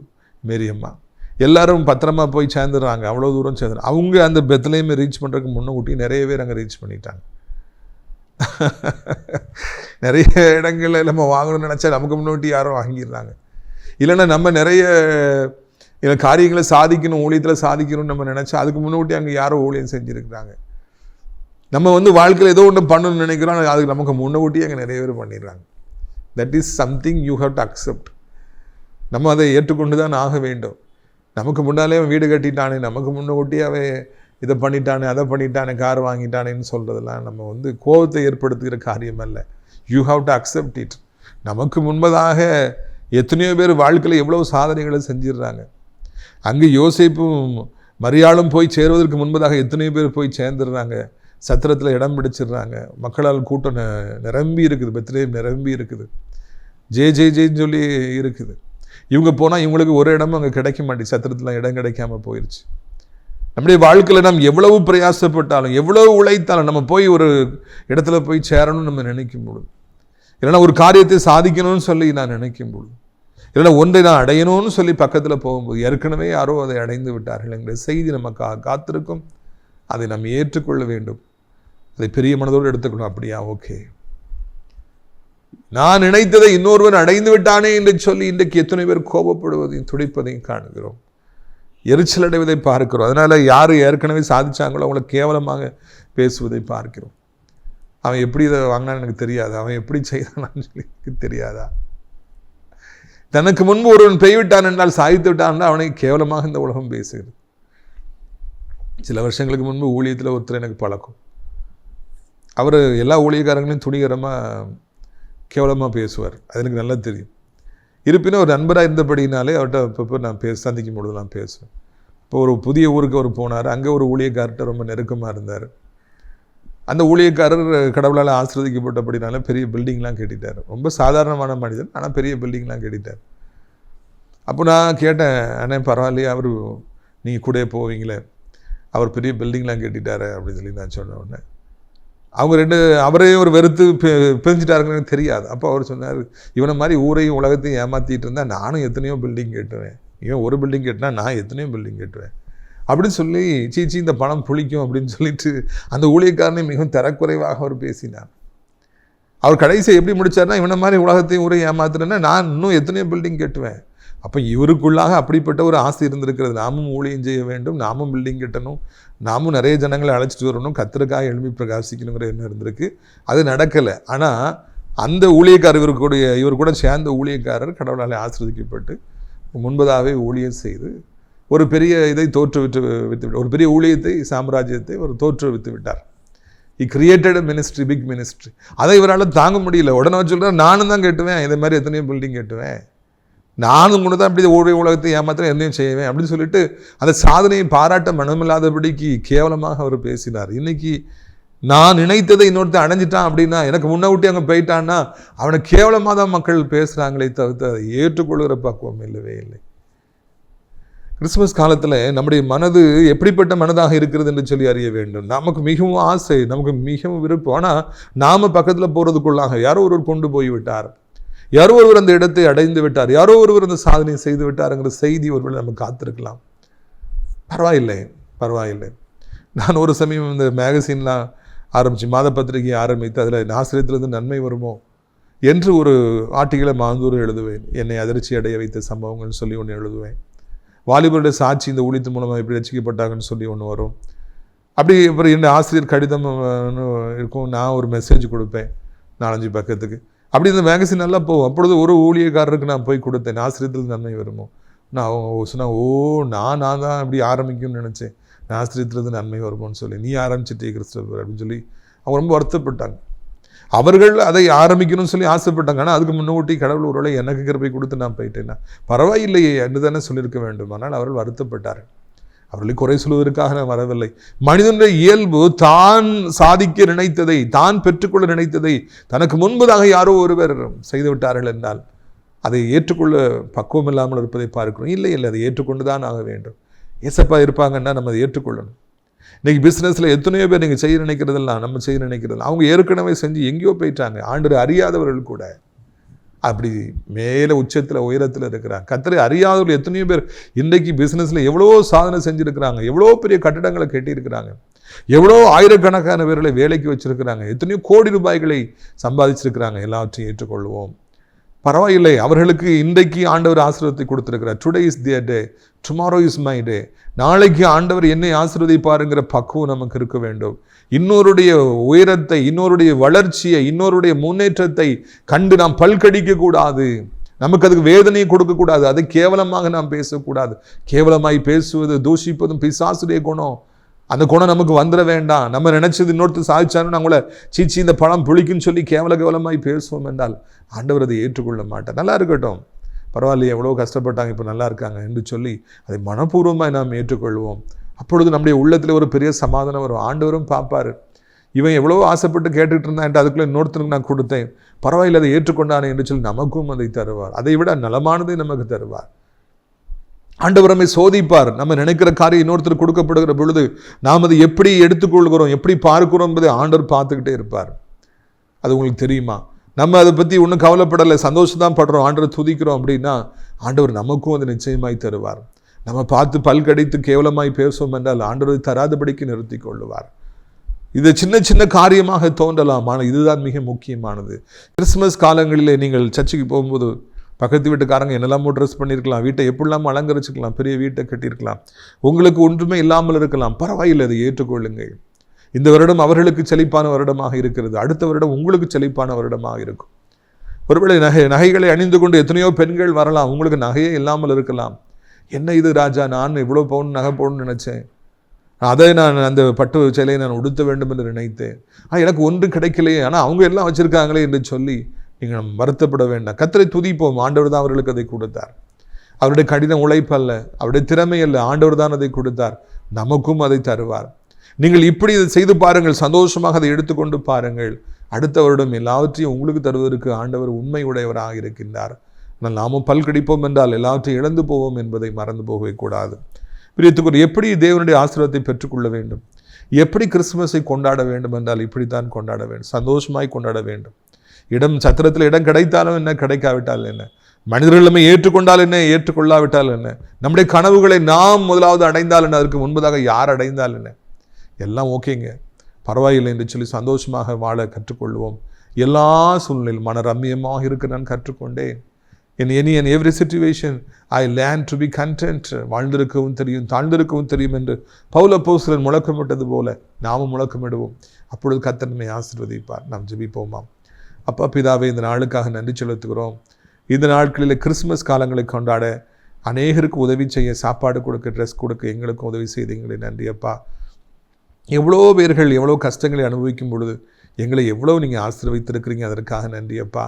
Mariyamma எல்லாரும் பத்திரமா போய் சேர்ந்துடுறாங்க. அவ்வளோ தூரம் சேர்ந்துரு அவங்க அந்த பெத்லையுமே ரீச் பண்ணுறதுக்கு முன்னக்கூட்டி நிறைய பேர் அங்கே ரீச் பண்ணிட்டாங்க. நிறைய இடங்களில் நம்ம வாங்கணும்னு நினச்சா நமக்கு முன்னாடி யாரும் வாங்கிடுறாங்க. இல்லைன்னா நம்ம நிறைய இல்ல காரியங்களை சாதிக்கணும் ஊழியத்தில் சாதிக்கணும்னு நம்ம நினச்சா அதுக்கு முன்னாடி அங்கே யாரோ ஊழியம் செஞ்சுருக்கிறாங்க. நம்ம வந்து வாழ்க்கையில் ஏதோ ஒன்று பண்ணணும்னு நினைக்கிறோம் அதுக்கு நமக்கு முன்னக்கூட்டியே அங்கே நிறைய பேர் பண்ணிடுறாங்க. That is something you have to accept நம்ம அதை ஏற்றுக்கொண்டு தான் ஆக வேண்டும். நமக்கு முன்னாலே அவன் வீடு கட்டிட்டானே நமக்கு முன்னக்கூட்டியே அவன் இதை பண்ணிட்டானே அதை பண்ணிட்டானே கார் வாங்கிட்டானேன்னு சொல்கிறதெல்லாம் நம்ம வந்து கோபத்தை ஏற்படுத்துகிற காரியம் அல்ல. You have to accept it நமக்கு முன்பதாக எத்தனையோ பேர் வாழ்க்கையில் எவ்வளோ சாதனைகளை செஞ்சிடுறாங்க. அங்கே யோசிப்பும் மரியாளும் போய் சேருவதற்கு முன்பதாக எத்தனையோ பேர் போய் சேர்ந்துடுறாங்க. சத்திரத்தில் இடம் பிடிச்சிடுறாங்க. மக்களால் கூட்டம் நிரம்பி இருக்குது. பெத்லேயும் நிரம்பி இருக்குது. ஜே ஜே ஜேன்னு சொல்லி இருக்குது. இவங்க போனால் இவங்களுக்கு ஒரு இடமும் அங்கே கிடைக்க மாட்டேங்குது. சத்திரத்தில் இடம் கிடைக்காம போயிடுச்சு நம்முடைய வாழ்க்கையில் நாம் எவ்வளவு பிரயாசப்பட்டாலும் எவ்வளவு உழைத்தாலும் நம்ம போய் ஒரு இடத்துல போய் சேரணும்னு நம்ம நினைக்கும் பொழுது இல்லைன்னா ஒரு காரியத்தை சாதிக்கணும்னு சொல்லி நான் நினைக்கும் பொழுது இல்லைன்னா ஒன்றை நான் அடையணும்னு சொல்லி பக்கத்தில் போகும்போது ஏற்கனவே யாரோ அதை அடைந்து விட்டார்கள். என்கிற செய்தி நமக்காக காத்திருக்கும். அதை நாம் ஏற்றுக்கொள்ள வேண்டும். அதை பெரிய மனதோடு எடுத்துக்கணும். அப்படியா? ஓகே. நான் நினைத்ததை இன்னொருவன் அடைந்து விட்டானே என்று சொல்லி இன்றைக்கு எத்தனை பேர் கோபப்படுவதையும் துடிப்பதையும் காணுகிறோம். எரிச்சல் அடைவதை பார்க்கிறோம். அதனால் யார் ஏற்கனவே சாதிச்சாங்களோ அவங்கள கேவலமாக பேசுவதை பார்க்கிறோம். அவன் எப்படி இதை வாங்கினான்னு எனக்கு தெரியாது. அவன் எப்படி செய்தான்னு சொல்லி எனக்கு தெரியாதா? தனக்கு முன்பு ஒருவன் பெய்விட்டான் என்றால் சாய்த்து விட்டான் என்றால் அவனை கேவலமாக இந்த உலகம் பேசுகிறது. சில வருஷங்களுக்கு முன்பு ஊழியத்தில் ஒருத்தர் எனக்கு பழக்கம். அவர் எல்லா ஊழியக்காரங்களையும் துணிகரமாக கேவலமாக பேசுவார். அது எனக்கு நல்லா தெரியும். இருப்பினும் ஒரு நண்பராக இருந்தபடினாலே அவர்கிட்ட அப்பப்போ நான் பேச சந்திக்கும் பொழுது நான் பேசுவேன். இப்போ ஒரு புதிய ஊருக்கு அவர் போனார். அங்கே ஒரு ஊழியக்கார்ட்ட ரொம்ப நெருக்கமாக இருந்தார். அந்த ஊழியக்காரர் கடவுளால் ஆசிர்வதிக்கப்பட்டபடினால பெரிய பில்டிங்லாம் கேட்டுட்டார். ரொம்ப சாதாரணமான மனிதன் ஆனால் பெரிய பில்டிங்லாம் கட்டிட்டார். அப்போ நான் கேட்டேன் அண்ணே பரவாயில்லையே அவர் நீங்கள் கூட போவீங்களே அவர் பெரிய பில்டிங்லாம் கட்டிட்டாரு அப்படின்னு சொல்லி நான் சொன்ன உடனே. அவங்க ரெண்டு அவரையும் ஒரு வெறுத்து பிரிஞ்சிட்டாருங்கன்னு பிரிஞ்சுட்டாருங்கன்னு தெரியாது. அப்போ அவர் சொன்னார் இவனை மாதிரி ஊரையும் உலகத்தையும் ஏமாற்றிட்டு இருந்தால் நானும் எத்தனையோ பில்டிங் கேட்டுவேன். இவன் ஒரு பில்டிங் கேட்டினா நான் எத்தனையோ பில்டிங் கேட்டுவேன். அப்படின்னு சொல்லி சீச்சி இந்த பணம் புளிக்கும் அப்படின்னு சொல்லிட்டு அந்த ஊழியக்காரனை மிகவும் தரக்குறைவாக அவர் பேசினார். அவர் கடைசியை எப்படி முடித்தார்னா இவனை மாதிரி உலகத்தையும் ஊரை ஏமாத்துறேன்னா நான் இன்னும் எத்தனையோ பில்டிங் கட்டுவேன். அப்போ இவருக்குள்ளாக அப்படிப்பட்ட ஒரு ஆசை இருந்திருக்கிறது. நாமும் ஊழியம் செய்ய வேண்டும் நாமும் பில்டிங் கட்டணும் நாமும் நிறைய ஜனங்களை அழைச்சிட்டு வரணும் கத்திரக்காய் எழுப்பி பிரகாசிக்கணுங்கிற எண்ணம் இருந்திருக்கு. அது நடக்கலை. ஆனால் அந்த ஊழியக்காரர் இவர் இவர் கூட சேர்ந்த ஊழியக்காரர் கடவுளால் ஆசிர்வதிக்கப்பட்டு முன்பதாகவே ஊழியம் செய்து ஒரு பெரிய இதை தோற்றுவித்து விட்டு ஒரு பெரிய ஊழியத்தை சாம்ராஜ்யத்தை ஒரு தோற்றுவித்து விட்டார். He created ministry big ministry அதை இவரால் தாங்க முடியல. உடனே சொல்கிறார் நானும் தான் கட்டுவேன். இதே மாதிரி எத்தனையோ பில்டிங் கட்டுவேன். நானும் கூட தான் அப்படி ஊழிய உலகத்தை ஏமாத்திரம் எதையும் செய்வேன். அப்படின்னு சொல்லிட்டு அந்த சாதனையை பாராட்ட மனமில்லாதபடிக்கு கேவலமாக அவர் பேசினார். இன்னைக்கு நான் நினைத்ததை இன்னொருத்தன் அடைஞ்சிட்டான் அப்படின்னா எனக்கு முன்ன ஊட்டி அங்கே போயிட்டான்னா அவனை கேவலமாக தான் மக்கள் பேசுகிறாங்களே தவிர்த்து அதை ஏற்றுக்கொள்கிற பக்குவம் இல்லவே இல்லை. கிறிஸ்துமஸ் காலத்தில் நம்முடைய மனது எப்படிப்பட்ட மனதாக இருக்கிறது என்று சொல்லி அறிய வேண்டும். நமக்கு மிகவும் ஆசை நமக்கு மிகவும் விருப்பம். ஆனால் நாம் பக்கத்தில் போகிறதுக்குள்ளாக யாரோ ஒருவர் கொண்டு போய் விட்டார் யாரோ ஒருவர் அந்த இடத்தை அடைந்து விட்டார். யாரோ ஒருவர் அந்த சாதனையை செய்து விட்டாருங்கிற செய்தி ஒருவேளை நம்ம காத்திருக்கலாம். பரவாயில்லை பரவாயில்லை. நான் ஒரு சமயம் இந்த மேகசின்லாம் ஆரம்பித்து மாத பத்திரிகையை ஆரம்பித்து அதில் ஆசிரியத்திலிருந்து நன்மை வருமோ என்று ஒரு ஆட்டிகளை மாந்தூர் எழுதுவேன். என்னை அதிர்ச்சி அடைய வைத்த சம்பவங்கள்னு சொல்லி ஒன்று எழுதுவேன். வாலிபருடைய சாட்சி இந்த ஊழியத்து மூலமாக எப்படி ரசிக்கப்பட்டாங்கன்னு சொல்லி ஒன்று வரும். அப்படி அப்புறம் என்ன ஆசிரியர் கடிதம் இருக்கும் நான் ஒரு மெசேஜ் கொடுப்பேன் நாலஞ்சு பக்கத்துக்கு. அப்படி இந்த மேகசின் நல்லா போகும். அப்பொழுது ஒரு ஊழியக்காரருக்கு நான் போய் கொடுத்தேன். ஆசிரியத்தில் நன்மை வருமோ? நான் அவங்க சொன்னால் ஓ நான் நான் தான் இப்படி ஆரம்பிக்கும்னு நினச்சேன். நான் ஆசிரியத்திலிருந்து நன்மை வருமோன்னு சொல்லி நீ ஆரம்பிச்சிட்டே கிறிஸ்தவர் அப்படின்னு சொல்லி அவங்க ரொம்ப வருத்தப்பட்டாங்க. அவர்கள் அதை ஆரம்பிக்கணும்னு சொல்லி ஆசைப்பட்டாங்க. ஆனால் அதுக்கு முன்னோட்டி கடவுள் ஒருவேளை எனக்கு கிருப்பை கொடுத்து நான் போயிட்டேன்னா பரவாயில்லையே என்று தானே சொல்லியிருக்க வேண்டும். ஆனால் அவர்கள் வருத்தப்பட்டார்கள். அவர்களை குறை சொல்வதற்காக நான் வரவில்லை. மனிதனுடைய இயல்பு தான் சாதிக்க நினைத்ததை தான் பெற்றுக்கொள்ள நினைத்ததை தனக்கு முன்பதாக யாரோ ஒருவர் செய்துவிட்டார்கள் என்றால் அதை ஏற்றுக்கொள்ள பக்குவம் இல்லாமல் இருப்பதை பார்க்கிறோம். இல்லை இல்லை அதை ஏற்றுக்கொண்டு தான் ஆக வேண்டும். ஏசப்பா இருப்பாங்கன்னா நம்ம அதை ஏற்றுக்கொள்ளணும். இன்னைக்கு பிஸ்னஸில் எத்தனையோ பேர் நீங்கள் செய்ய நினைக்கிறதெல்லாம் நம்ம செய்ய நினைக்கிறதெல்லாம் அவங்க ஏற்கனவே செஞ்சு எங்கேயோ போயிட்டாங்க. ஆண்டு அறியாதவர்கள் கூட. அப்படி மேலே உச்சத்தில் உயரத்தில் இருக்கிறாங்க. கத்தரை அறியாதவர்கள் எத்தனையோ பேர் இன்றைக்கு பிஸ்னஸில் எவ்வளோ சாதனை செஞ்சுருக்கிறாங்க எவ்வளோ பெரிய கட்டிடங்களை கட்டியிருக்கிறாங்க எவ்வளோ ஆயிரக்கணக்கான பேர்களை வேலைக்கு வச்சிருக்கிறாங்க எத்தனையோ கோடி ரூபாய்களை சம்பாதிச்சிருக்கிறாங்க. எல்லாவற்றையும் ஏற்றுக்கொள்வோம். பரவாயில்லை அவர்களுக்கு இன்றைக்கு ஆண்டவர் ஆசீர்வத்தை கொடுத்துருக்கிறார். Today is their day tomorrow is my day நாளைக்கு ஆண்டவர் என்னை ஆசீர்வதிப்பாருங்கிற பக்குவம் நமக்கு இருக்க வேண்டும். இன்னொருடைய உயரத்தை இன்னொருடைய வளர்ச்சியை இன்னொருடைய முன்னேற்றத்தை கண்டு நாம் பல்கடிக்க கூடாது நமக்கு அதுக்கு வேதனையை கொடுக்கக்கூடாது. அதை கேவலமாக நாம் பேசக்கூடாது. கேவலமாய் பேசுவது தூஷிப்பதும் பிசாசுடைய குணம். அந்த குணம் நமக்கு வந்துட வேண்டாம். நம்ம நினைச்சது இன்னொருத்தர் சாதிச்சாலும் நம்மளை சீச்சி இந்த பழம் புளிக்குன்னு சொல்லி கேவல கேவலமாய் பேசுவோம் என்றால் ஆண்டவர் அதை ஏற்றுக்கொள்ள மாட்டார். நல்லா இருக்கட்டும். பரவாயில்லையே எவ்வளோ கஷ்டப்பட்டாங்க இப்போ நல்லா இருக்காங்க என்று சொல்லி அதை மனப்பூர்வமாக நாம் ஏற்றுக்கொள்வோம். அப்பொழுது நம்முடைய உள்ளத்தில் ஒரு பெரிய சமாதானம் வரும். ஆண்டவரும் பார்ப்பார். இவன் எவ்வளோ ஆசைப்பட்டு கேட்டுட்டு இருந்தான் என்று அதுக்குள்ளே இன்னொருத்தனுக்கு நான் கொடுத்தேன். பரவாயில்லை அதை ஏற்றுக்கொண்டானே என்று சொல்லி நமக்கும் அதை தருவார். அதை விட நலமானதை நமக்கு தருவார். ஆண்டவர் நம்மை சோதிப்பார். நம்ம நினைக்கிற காரியம் இன்னொருத்தர் கொடுக்கப்படுகிற பொழுது நாம் அதை எப்படி எடுத்துக்கொள்கிறோம் எப்படி பார்க்கிறோம் என்பதை ஆண்டவர் பார்த்துக்கிட்டே இருப்பார். அது உங்களுக்கு தெரியுமா? நம்ம அதை பற்றி ஒன்றும் கவலைப்படலை சந்தோஷம் தான் படுறோம் ஆண்டவர் துதிக்கிறோம் அப்படின்னா ஆண்டவர் நமக்கும் அதை நிச்சயமாய் தருவார். நம்ம பார்த்து பல்கடித்து கேவலமாய் பேசுவோம் என்றால் ஆண்டவர் தராதபடிக்கு நிறுத்தி கொள்ளுவார். இது சின்ன சின்ன காரியமாக தோன்றலாம் ஆனால் இதுதான் மிக முக்கியமானது. கிறிஸ்துமஸ் காலங்களிலே நீங்கள் சர்ச்சுக்கு போகும்போது பக்கத்து வீட்டுக்காரங்க என்னெல்லாமோ ட்ரெஸ் பண்ணியிருக்கலாம் வீட்டை எப்படிலாமோ அலங்கரிச்சுக்கலாம் பெரிய வீட்டை கட்டியிருக்கலாம் உங்களுக்கு ஒன்றுமே இல்லாமல் இருக்கலாம் பரவாயில்லை அதை ஏற்றுக்கொள்ளுங்கள். இந்த வருடம் அவர்களுக்கு செழிப்பான வருடமாக இருக்கிறது அடுத்த வருடம் உங்களுக்கு செழிப்பான வருடமாக இருக்கும். ஒருவேளை நகை நகைகளை அணிந்து கொண்டு எத்தனையோ பெண்கள் வரலாம் உங்களுக்கு நகையே இல்லாமல் இருக்கலாம். என்ன இது ராஜா நான் இவ்வளோ பவுன் நகை போகணும்னு நினச்சேன். அதை நான் அந்த பட்டு சேலையை நான் உடுத்த வேண்டும் என்று நினைத்தேன். ஆனால் எனக்கு ஒன்று கிடைக்கலையே ஆனால் அவங்க எல்லாம் வச்சுருக்காங்களே என்று சொல்லி நீங்கள் வருத்தப்பட வேண்டாம். கத்தரை துதிப்போம். ஆண்டவர் தான் அவர்களுக்கு அதை கொடுத்தார். அவருடைய கடின உழைப்பு அல்ல. அவருடைய திறமை அல்ல. ஆண்டவர் தான் அதை கொடுத்தார். நமக்கும் அதை தருவார். நீங்கள் இப்படி இதை செய்து பாருங்கள். சந்தோஷமாக அதை எடுத்துக்கொண்டு பாருங்கள். அடுத்த வருடம் எல்லாவற்றையும் உங்களுக்கு தருவதற்கு ஆண்டவர் உண்மை உடையவராக இருக்கின்றார். ஆனால் நாமும் பல் கடிப்போம் என்றால் எல்லாவற்றையும் இழந்து போவோம் என்பதை மறந்து போகவே கூடாது. பிரியத்துக்குரிய எப்படி தேவனுடைய ஆசீர்வாதத்தை பெற்றுக்கொள்ள வேண்டும்? எப்படி கிறிஸ்துமஸை கொண்டாட வேண்டும் என்றால் இப்படித்தான் கொண்டாட வேண்டும். சந்தோஷமாய் கொண்டாட வேண்டும். இடம் சத்திரத்தில் இடம் கிடைத்தாலும் என்ன? கிடைக்காவிட்டால் என்ன? மனிதர்களுமே ஏற்றுக்கொண்டால் என்ன? ஏற்றுக்கொள்ளாவிட்டால் என்ன? நம்முடைய கனவுகளை நாம் முதலாவது அடைந்தால் என்ன? அதற்கு முன்பதாக யார் அடைந்தால் என்ன? எல்லாம் ஓகேங்க. பரவாயில்லை என்று சொல்லி சந்தோஷமாக வாழ கற்றுக்கொள்வோம். எல்லா சூழ்நிலையில் மன ரம்மியமாக இருக்க நான் கற்றுக்கொண்டேன். In any in every situation I learned to be content வாழ்ந்திருக்கவும் தெரியும் தாழ்ந்திருக்கவும் தெரியும் என்று பௌல பௌசலன் முழக்கமிட்டது போல நாமும் முழக்கமிடுவோம். அப்பொழுது கத்தன்மை ஆசிர்வதிப்பார். நாம் ஜெபிப்போமாம். அப்பா பிதாவே இந்த நாளுக்காக நன்றி செலுத்துகிறோம். இந்த நாட்களில் கிறிஸ்மஸ் காலங்களை கொண்டாட அநேகருக்கு உதவி செய்ய சாப்பாடு கொடுக்க ட்ரெஸ் கொடுக்க எங்களுக்கும் உதவி செய்தீங்களே நன்றி அப்பா. எவ்வளோ பேர்கள் எவ்வளோ கஷ்டங்களை அனுபவிக்கும் பொழுது எங்களை எவ்வளோ நீங்கள் ஆசிர்வித்திருக்கிறீங்க அதற்காக நன்றி அப்பா.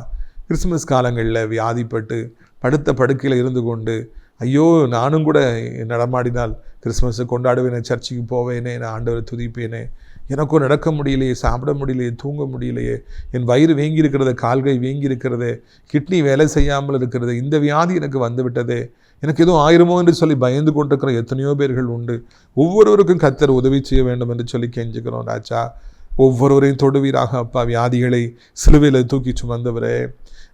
கிறிஸ்மஸ் காலங்களில் வியாதிப்பட்டு படுத்த படுக்கையில் இருந்து கொண்டு ஐயோ நானும் கூட நடமாடினால் கிறிஸ்மஸை கொண்டாடுவேனே சர்ச்சுக்கு போவேனே நான் ஆண்டவரை துதிப்பேனே எனக்கும் நடக்க முடியலையே சாப்பிட முடியலையே தூங்க முடியலையே என் வயிறு வீங்கி இருக்கிறது கால்கை வீங்கி இருக்கிறது கிட்னி வேலை செய்யாமல் இருக்கிறது இந்த வியாதி எனக்கு வந்துவிட்டது எனக்கு எதுவும் ஆயிருமோ என்று சொல்லி பயந்து கொண்டிருக்கிற எத்தனையோ பேர்கள் உண்டு. ஒவ்வொருவருக்கும் கத்தர் உதவி செய்ய வேண்டும் என்று சொல்லி கெஞ்சுக்கிறோம் ராஜா. ஒவ்வொருவரையும் தொடுவீராக அப்பா வியாதிகளை சிலுவையில் தூக்கி சுமந்தவரே.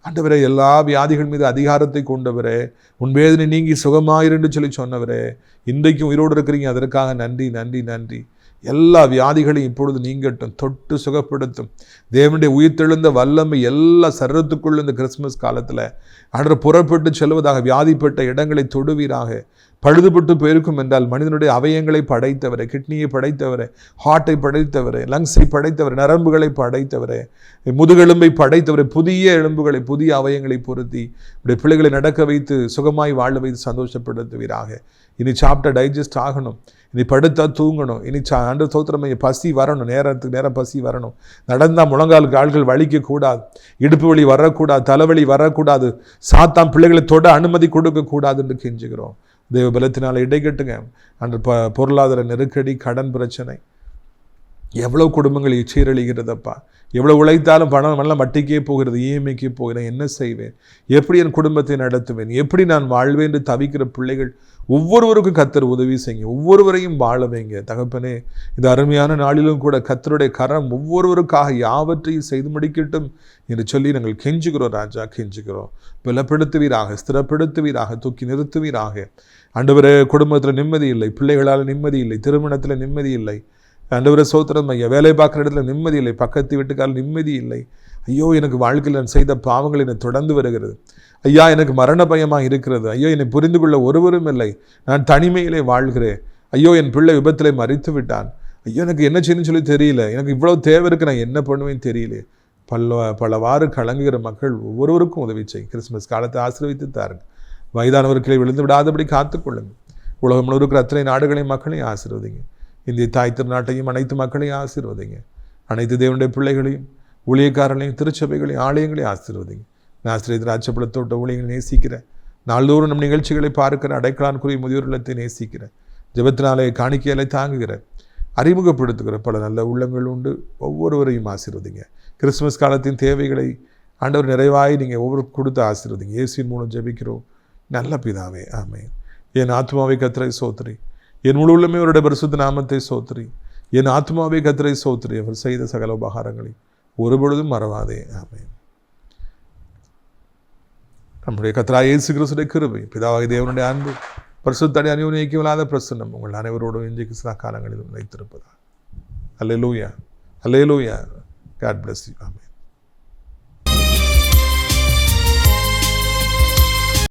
ஆண்டவரே எல்லா வியாதிகள் மீது அதிகாரத்தை கொண்டவரே. உன் வேதனை நீங்கி சுகமாயிருந்து சொல்லி சொன்னவரே. இன்றைக்கும் உயிரோடு இருக்கிறீங்க அதற்காக நன்றி நன்றி நன்றி. எல்லா வியாதிகளையும் இப்பொழுது நீங்கட்டும் தொட்டு சுகப்படுத்தும். தேவனுடைய உயிர்த்தெழுந்த வல்லமை எல்லா சரீரத்துக்குள்ள இந்த கிறிஸ்மஸ் காலத்தில் அன்று புறப்பட்டு செல்வதாக வியாதிப்பட்ட இடங்களை தொடுவீராக. பழுதுபட்டு போயிருக்கும் என்றால் மனிதனுடைய அவயங்களை படைத்தவரை கிட்னியை படைத்தவரை ஹார்ட்டை படைத்தவரை லங்ஸை படைத்தவரை நரம்புகளை படைத்தவரை முதுகெலும்பை படைத்தவரை புதிய எலும்புகளை புதிய அவயங்களை பொருத்தி இப்படி பிள்ளைகளை நடக்க வைத்து சுகமாய் வாழ வைத்து சந்தோஷப்படுத்துவீராக. இனி சாப்பிட்ட டைஜஸ்ட் ஆகணும். இனி படுத்தா தூங்கணும். இனி சா அன்று சோத்திரமைய பசி வரணும். நேரத்துக்கு நேரம் பசி வரணும். நடந்தால் முழங்கால் கால்கள் வலிக்கக்கூடாது இடுப்பு வலி வரக்கூடாது. தலைவலி வரக்கூடாது. சாத்தான் பிள்ளைகளை தொட அனுமதி கொடுக்கக்கூடாது என்று கெஞ்சுகிறோம். தேவ பலத்தினால் இடைக்கட்டுங்க அன்று ப பொருளாதார நெருக்கடி கடன் பிரச்சனை எவ்வளோ குடும்பங்கள் சீரழிகிறதப்பா? எவ்வளோ உழைத்தாலும் பணம் எல்லாம் வட்டிக்கே போகிறது இஎம்ஐக்கே போகிறேன் என்ன செய்வேன்? எப்படி என் குடும்பத்தை நடத்துவேன்? எப்படி நான் வாழ்வேன் என்று தவிக்கிற பிள்ளைகள் ஒவ்வொருவருக்கும் கத்தர் உதவி செய்யுங்க. ஒவ்வொருவரையும் வாழ வைங்க. தகப்பனே இந்த அருமையான நாளிலும் கூட கத்தருடைய கரம் ஒவ்வொருவருக்காக யாவற்றையும் செய்து முடிக்கட்டும் என்று சொல்லி நாங்கள் கெஞ்சுகிறோம் ராஜா கெஞ்சுகிறோம். பலப்படுத்துவீராக ஸ்திரப்படுத்துவீராக தூக்கி நிறுத்துவீராக. ஆண்டவரே குடும்பத்தில் நிம்மதி இல்லை பிள்ளைகளால் நிம்மதி இல்லை திருமணத்தில் நிம்மதி இல்லை. ஆண்டவரே சோத்திரம் ஐயா வேலை பார்க்குற இடத்துல நிம்மதி இல்லை பக்கத்து வீட்டுக்கால் நிம்மதி இல்லை. ஐயோ எனக்கு வாழ்க்கையில் நான் செய்த பாவங்கள் என்னை தொடர்ந்து வருகிறது. ஐயா எனக்கு மரண பயமாக இருக்கிறது. ஐயோ என்னை புரிந்து கொள்ள ஒருவரும் இல்லை. நான் தனிமையிலே வாழ்கிறேன். ஐயோ என் பிள்ளை விபத்தில் மறித்து விட்டான். ஐயோ எனக்கு என்ன செய்யணும்னு சொல்லி தெரியல. எனக்கு இவ்வளோ தேவை இருக்கு நான் என்ன பண்ணுவேன்னு தெரியல. பல்ல பலவாறு கலங்குகிற மக்கள் ஒவ்வொருவருக்கும் உதவி செய். கிறிஸ்மஸ் காலத்தை ஆசீர்வித்து தாருங்க. வயதானவர்களை விழுந்து விடாதபடி காத்துக்கொள்ளுங்க. உலகம் முழுவதும் இருக்கிற அத்தனை நாடுகளையும் மக்களையும் ஆசீர்வதிங்க. இந்திய தாய் திருநாட்டையும் அனைத்து மக்களையும் ஆசீர்வதிங்க. அனைத்து தேவனுடைய பிள்ளைகளையும் ஊழியக்காரர்களையும் திருச்சபைகளையும் ஆலயங்களையும் ஆசீர்வதிங்க. நாசிரியர் திராட்சப்பழத்தோட்ட ஊழியங்களை நேசிக்கிறேன் நாள்தோறும் நம் நிகழ்ச்சிகளை பார்க்கிற அடைக்கலான்குரிய முதியோர் இல்லத்தை நேசிக்கிறேன் ஜபத்தினாலே காணிக்கையாலே தாங்குகிறேன் அறிமுகப்படுத்துகிற பல நல்ல உள்ளங்கள் உண்டு. ஒவ்வொருவரையும் ஆசீர்வதிங்க. கிறிஸ்மஸ் காலத்தின் தேவைகளை ஆண்டவர் நிறைவாய் நீங்கள் ஒவ்வொரு கொடுத்து ஆசீர்வதிங்க. ஏசியின் மூலம் ஜபிக்கிறோம். நல்ல பிதாவே ஆமே என் ஆத்மாவை கத்திரை சோத்திரி. என் முழு உள்ளமே அவருடைய பரிசுத்த நாமத்தை சோத்திரி. என் ஆத்மாவை கத்திரை சோத்திரி. அவர் செய்த சகல உபகாரங்களை ஒருபொழுதும் மறவாதே. ஆமே நம்முடைய கத்ரா இயேசு கிறிஸ்துடைய கிருபை பிதாவாகி தேவனுடைய அன்பு பரிசுத்தடி அநியோனிக்கமில்லாத பிரசன்னம் உங்கள் அனைவரோடும் இன்றைக்கு சில காலங்களிலும் நினைத்திருப்பதா அல்லே லூயா அல்லே லூயா காட் பிளஸ் யூ ஆமே